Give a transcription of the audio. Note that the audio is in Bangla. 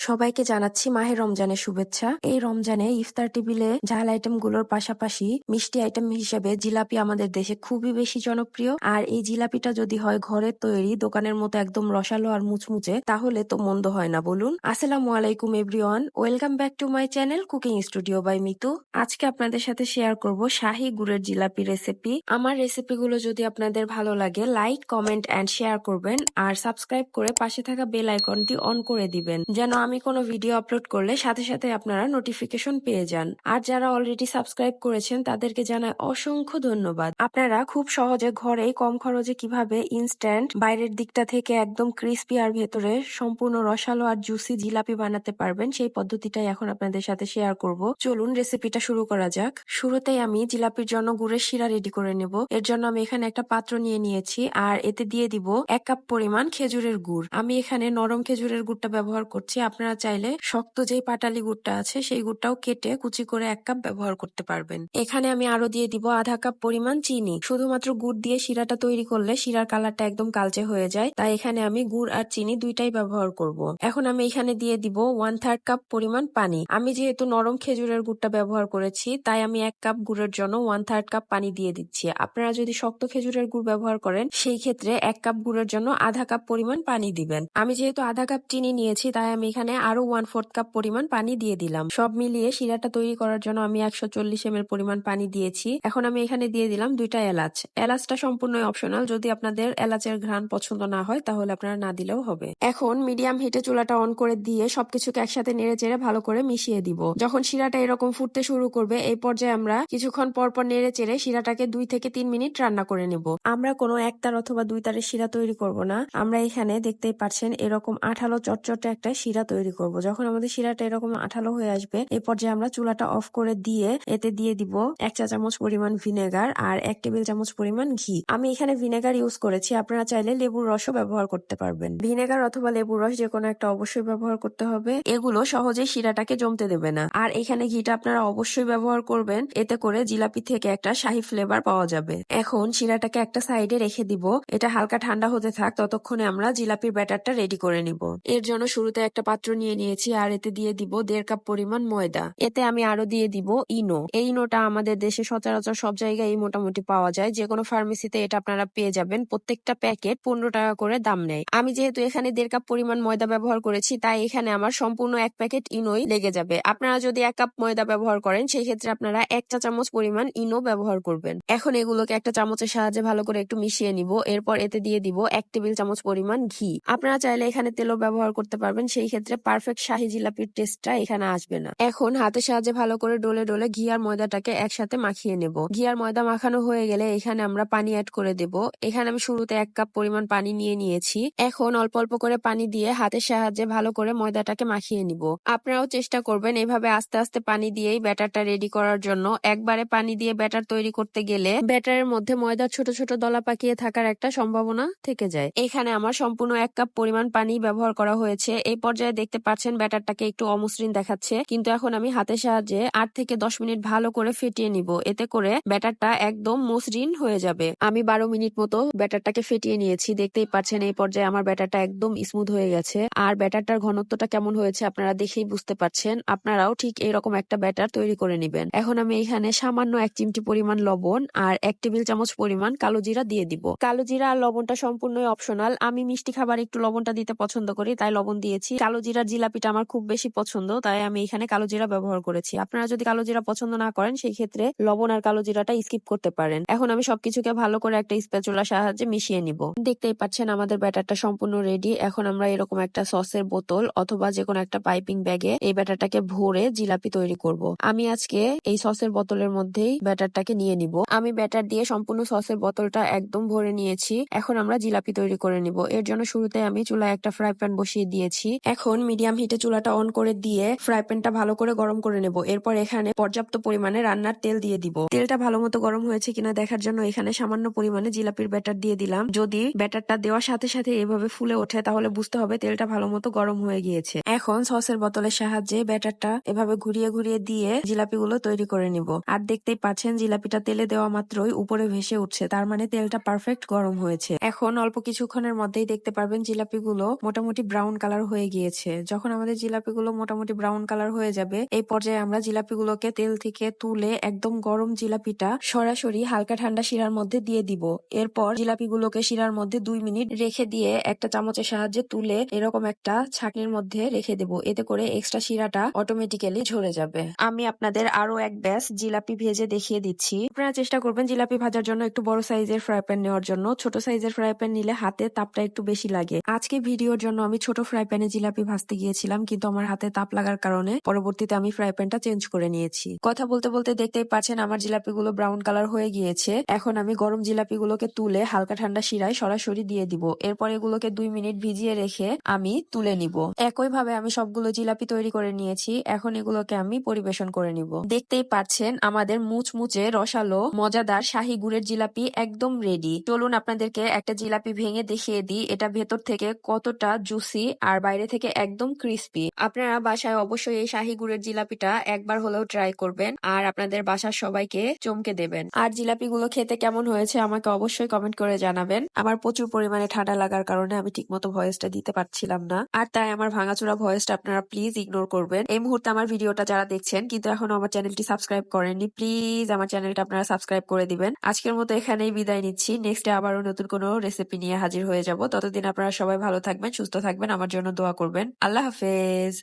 সবাইকে জানাচ্ছি মাহে রমজানের শুভেচ্ছা। এই রমজানে ইফতার টেবিলে ঝাল আইটেমগুলোর পাশাপাশি মিষ্টি আইটেম হিসেবে জিলাপি আমাদের দেশে খুবই বেশি জনপ্রিয়। আর এই জিলাপিটা যদি হয় ঘরের তৈরি দোকানের মতো একদম রসালো আর মুচমুচে, তাহলে তো মন্দ হয় না, বলুন। আসসালামু আলাইকুম, everyone. Welcome back to my channel cooking studio by Mitu. আজকে আপনাদের সাথে শেয়ার করব শাহি গুড়ের জিলাপি রেসিপি। আমার রেসিপিগুলো যদি আপনাদের ভালো লাগে, লাইক, কমেন্ট, অ্যান্ড শেয়ার করবেন। আর সাবস্ক্রাইব করে পাশে থাকা বেল আইকনটি অন করে দিবেন, যেন আমি কোনো ভিডিও আপলোড করলে সাথে সাথে আপনারা নোটিফিকেশন পেয়ে যান। আর যারা অলরেডি সাবস্ক্রাইব করেছেন, তাদেরকে জানায় অসংখ্য ধন্যবাদ। আপনারা খুব সহজে ঘরেই কম খরচে কীভাবে ইনস্ট্যান্ট বাইরের দিকটা থেকে একদম ক্রিস্পি আর ভেতরে সম্পূর্ণ রসালো আর জুসি জিলাপি বানাতে পারবেন, সেই পদ্ধতিটাই এখন আপনাদের সাথে শেয়ার করব। চলুন রেসিপিটা শুরু করা যাক। শুরুতেই আমি জিলাপির জন্য গুড়ের শিরা রেডি করে নেব। এর জন্য আমি এখানে একটা পাত্র নিয়ে নিয়েছি, আর এতে দিয়ে দিব এক কাপ পরিমাণ খেজুরের গুড়। আমি এখানে নরম খেজুরের গুড়টা ব্যবহার করছি চাইলে শক্ত যেই পাটালি গুড়টা আছে, সেই গুড়টাও কেটে কুচি করে এক কাপ ব্যবহার করতে পারবেন। এখানে আমি আরও দিয়ে দিব আধা কাপ পরিমাণ চিনি। শুধুমাত্র গুড় দিয়ে শিরাটা তৈরি করলে শিরার কালারটা একদম কালচে হয়ে যায়। তাই এখানে আমি গুড় আর চিনি দুইটাই ব্যবহার করব। এখন আমি এখানে দিয়ে দিব ওয়ান থার্ড কাপ পরিমাণ পানি। আমি যেহেতু নরম খেজুরের গুড়টা ব্যবহার করেছি, তাই আমি এক কাপ গুড়ের জন্য ওয়ান থার্ড কাপ পানি দিয়ে দিচ্ছি। আপনারা যদি শক্ত খেজুরের গুড় ব্যবহার করেন, সেই ক্ষেত্রে এক কাপ গুড়ের জন্য আধা কাপ পরিমাণ পানি দিবেন। আমি যেহেতু আধা কাপ চিনি নিয়েছি, তাই আমি এখানে আরও ওয়ান ফোর্থ কাপ পরিমাণ পানি দিয়ে দিলাম। সব মিলিয়ে শিরাটা তৈরি করার জন্য আমি একশো চল্লিশ এম পরিমাণ পানি দিয়েছি। এখন আমি এখানে দিয়ে দিলাম দুইটা এলাচ। এলাচটা সম্পূর্ণ অপশনাল যদি আপনাদের এলাচের ঘ্রাণ পছন্দ না হয়, তাহলে আপনারা না দিলেও হবে। এখন মিডিয়াম হিটে চুলাটা অন করে দিয়ে সবকিছুকে একসাথে নেড়ে চেড়ে ভালো করে মিশিয়ে দিব। যখন শিরাটা এরকম ফুটতে শুরু করবে, এই পর্যায়ে আমরা কিছুক্ষণ পর পর নেড়ে চেড়ে শিরাটাকে দুই থেকে তিন মিনিট রান্না করে নেব। আমরা কোনো একতার অথবা দুই তারের শিরা তৈরি করব না। আমরা এখানে দেখতেই পাচ্ছেন, এরকম আঠালো চটচটে একটা শিরা তৈরি করব। যখন আমাদের শিরাটা এরকম আঠালো হয়ে আসবে এই পর্যায়ে আমরা চুলাটা অফ করে দিয়ে এতে দিয়ে দিব এক চা চামচ পরিমাণ ভিনেগার আর এক টেবিল চামচ পরিমাণ ঘি। আমি এখানে ভিনেগার ইউজ করেছি, আপনারা চাইলে লেবুর রসও ব্যবহার করতে পারবেন। ভিনেগার অথবা লেবুর রস যে কোনো একটা অবশ্যই ব্যবহার করতে হবে। এগুলো সহজেই শিরাটাকে জমতে দেবে না। আর এখানে ঘিটা আপনারা অবশ্যই ব্যবহার করবেন, এতে করে জিলাপি থেকে একটা শাহি ফ্লেভার পাওয়া যাবে। এখন শিরাটাকে একটা সাইডে রেখে দিব। এটা হালকা ঠান্ডা হতে থাক, ততক্ষণে আমরা জিলাপির ব্যাটারটা রেডি করে নিব। এর জন্য শুরুতে একটা পাত্র নিয়ে নিয়েছি আর এতে দিয়ে দিব দেড় কাপ পরিমাণ ময়দা। এতে আমি আরও দিয়ে দিব ইনো। এই ইনোটা আমাদের দেশে সচরাচর সব জায়গায় মোটামুটি পাওয়া যায়। যে কোনো ফার্মেসিতে এটা আপনারা পেয়ে যাবেন। প্রত্যেকটা প্যাকেট পনেরো টাকা করে দাম নেয়। আমি যেহেতু এখানে দেড় কাপ পরিমাণ ময়দা ব্যবহার করেছি, তাই এখানে আমার সম্পূর্ণ এক প্যাকেট ইনোই লেগে যাবে। আপনারা যদি এক কাপ ময়দা ব্যবহার করেন সেই ক্ষেত্রে আপনারা এক চা চামচ পরিমাণ ইনো ব্যবহার করবেন। এখন এগুলোকে একটা চামচের সাহায্যে ভালো করে একটু মিশিয়ে নিব। এরপর এতে দিয়ে দিব এক টেবিল চামচ পরিমাণ ঘি। আপনারা চাইলে এখানে তেলও ব্যবহার করতে পারবেন। সেই ক্ষেত্রে পারফেক্ট শাহি জিলাপির টেস্টটা এখানে আসবে না। এখন হাতের সাহায্যে ভালো করে ডলে ডলে ঘি আর ময়দাটাকে একসাথে মাখিয়ে নেব। ঘি আর ময়দা মাখানো হয়ে গেলে এখানে আমরা পানি অ্যাড করে দেব। এখানে আমি শুরুতে এক কাপ পরিমাণ পানি নিয়ে নিয়েছি। এখন অল্প অল্প করে পানি দিয়ে হাতের সাহায্যে ভালো করে ময়দাটাকে মাখিয়ে নিব। আপনারাও চেষ্টা করবেন এভাবে আস্তে আস্তে পানি দিয়েই ব্যাটারটা রেডি করার জন্য। একবারে পানি দিয়ে ব্যাটার তৈরি করতে গেলে ব্যাটারের মধ্যে ময়দার ছোট ছোট দলা পাকিয়ে থাকার একটা সম্ভাবনা থেকে যায়। এখানে আমার সম্পূর্ণ এক কাপ পরিমাণ পানি ব্যবহার করা হয়েছে। এই পর্যায়ে দেখতে পাচ্ছেন ব্যাটারটাকে একটু অমসৃণ দেখাচ্ছে। কিন্তু এখন আমি হাতের সাহায্যে আট থেকে দশ মিনিট ভালো করে ফেটিয়ে নিব। এতে করে ব্যাটারটা একদম মসৃণ হয়ে যাবে। আমি বারো মিনিট মতো ব্যাটারটাকে ফেটিয়ে নিয়েছি। দেখতেই পাচ্ছেন এই পর্যায়ে আমার ব্যাটারটা একদম স্মুথ হয়ে গেছে। আর ব্যাটারটার ঘনত্বটা কেমন হয়েছে আপনারা দেখেই বুঝতে পারছেন। আপনারাও ঠিক এরকম একটা ব্যাটার তৈরি করে নেবেন। এখন আমি এখানে সামান্য এক চিমটি পরিমাণ লবণ আর এক টেবিল চামচ পরিমাণ কালো জিরা দিয়ে দিব। কালো জিরা আর লবণটা সম্পূর্ণই অপশনাল আমি মিষ্টি খাবার একটু লবণটা দিতে পছন্দ করি, তাই লবণ দিয়েছি। কালো জিরার জিলাপিটা আমার খুব বেশি পছন্দ, তাই আমি এখানে কালো জিরা ব্যবহার করেছি। আপনারা যদি কালো জিরা পছন্দ না করেন সেই ক্ষেত্রে লবণ আর কালো জিরাটা স্কিপ করতে পারেন। এখন আমি সবকিছুকে ভালো করে একটা স্প্যাচুলার সাহায্যে মিশিয়ে নিব। দেখতেই পাচ্ছেন আমাদের ব্যাটারটা সম্পূর্ণ রেডি এখন আমরা এরকম একটা সসের বোতল অথবা যে কোনো একটা পাইপিং ব্যাগে এই ব্যাটারটাকে ভরে জিলাপি তৈরি করব। আমি আজকে এই সসের বোতলের মধ্যেই ব্যাটারটাকে নিয়ে নিব। আমি ব্যাটার দিয়ে সম্পূর্ণ সসের বোতলটা একদম ভরে নিয়েছি। এখন আমরা জিলাপি তৈরি করে নিব। এর জন্য শুরুতে আমি চুলায় একটা ফ্রাই প্যান বসিয়ে দিয়েছি। এখন মিডিয়াম হিটে চুলাটা অন করে দিয়ে ফ্রাই প্যানটা ভালো করে গরম করে নেব। এরপর এখানে পর্যাপ্ত পরিমাণে রান্নার তেল দিয়ে দিব। তেলটা ভালো মতো গরম হয়েছে কিনা দেখার জন্য এখানে সামান্য পরিমাণে জিলাপির ব্যাটার দিয়ে দিলাম। যদি ব্যাটারটা দেওয়ার সাথে সাথে এভাবে ফুলে ওঠে, তাহলে বুঝতে হবে তেলটা ভালো মতো গরম হয়ে গিয়েছে। এখন সসের বোতলের সাহায্যে ব্যাটারটা এভাবে ঘুরিয়ে ঘুরিয়ে দিয়ে জিলাপিগুলো তৈরি করে নিব। আর দেখতেই পাচ্ছেন, জিলাপিটা তেলে দেওয়া মাত্রই উপরে ভেসে উঠছে। তার মানে তেলটা পারফেক্ট গরম হয়েছে। এখন অল্প কিছুক্ষণের মধ্যেই দেখতে পারবেন জিলাপিগুলো মোটামুটি ব্রাউন কালার হয়ে গিয়েছে। গিয়েছে যখন আমাদের জিলাপিগুলো মোটামুটি ব্রাউন কালার হয়ে যাবে, এই পর্যায়ে আমরা জিলাপিগুলোকে তেল থেকে তুলে একদম গরম জিলাপিটা সরাসরি হালকা ঠান্ডা শিরার মধ্যে দিয়ে দিব। এরপর জিলাপিগুলোকে শিরার মধ্যে দুই মিনিট রেখে দিয়ে একটা চামচের সাহায্যে তুলে এরকম একটা ছাকনির মধ্যে রেখে দেব। এতে করে এক্সট্রা শিরাটা অটোমেটিক্যালি ঝরে যাবে। আমি আপনাদের আরও এক ব্যাস জিলাপি ভেজে দেখিয়ে দিচ্ছি। আপনারা চেষ্টা করবেন জিলাপি ভাজার জন্য একটু বড় সাইজের ফ্রাই প্যান নেওয়ার জন্য। ছোট সাইজের ফ্রাই প্যান নিলে হাতে তাপটা একটু বেশি লাগে। আজকে ভিডিওর জন্য আমি ছোট ফ্রাই প্যানে জিলাপি ভাজতে গিয়েছিলাম, কিন্তু আমার হাতে তাপ লাগার কারণে পরবর্তীতে আমি ফ্রাই প্যানটা চেঞ্জ করে নিয়েছি। কথা বলতে বলতে দেখতেই পাচ্ছেন আমার জিলাপিগুলো ব্রাউন কালার হয়ে গিয়েছে। এখন আমি গরম জিলাপিগুলোকে তুলে হালকা ঠান্ডা শিরায় সরাসরি দিয়ে দিব। এরপর এগুলোকে দুই মিনিট ভিজিয়ে রেখে আমি তুলে নিব। একইভাবে আমি সবগুলো জিলাপি তৈরি করে নিয়েছি। এখন এগুলোকে আমি পরিবেশন করে নিব। দেখতেই পাচ্ছেন আমাদের মুচমুচে রসালো, মজাদার শাহী গুড়ের জিলাপি একদম রেডি চলুন আপনাদেরকে একটা জিলাপি ভেঙে দেখিয়ে দিই। এটা ভেতর থেকে কতটা জুসি আর বাইরে থেকে একদম ক্রিস্পি আপনারা বাসায় অবশ্যই এই শাহী গুড়ের জিলাপিটা একবার হলেও ট্রাই করবেন আর আপনাদের বাসার সবাইকে চমকে দেবেন। আর জিলাপিগুলো খেতে কেমন হয়েছে আমাকে অবশ্যই কমেন্ট করে জানাবেন। আমার প্রচুর পরিমাণে ঠান্ডা লাগার কারণে আমি ঠিকমতো ভয়েসটা দিতে পারছিলাম না। আর তাই আমার ভাঙাচোরা ভয়েসটা আপনারা প্লিজ ইগনোর করবেন। এই মুহূর্তে আমার ভিডিওটা যারা দেখছেন, কিন্তু এখনও আমার চ্যানেলটি সাবস্ক্রাইব করেননি প্লিজ আমার চ্যানেলটা আপনারা সাবস্ক্রাইব করে দিবেন। আজকের মতো এখানেই বিদায় নিচ্ছি। নেক্সট আবারও নতুন কোনো রেসিপি নিয়ে হাজির হয়ে যাব। ততদিন আপনারা সবাই ভালো থাকবেন, সুস্থ থাকবেন। আমার জন্য দোয়া করবেন। আল্লাহ হাফেজ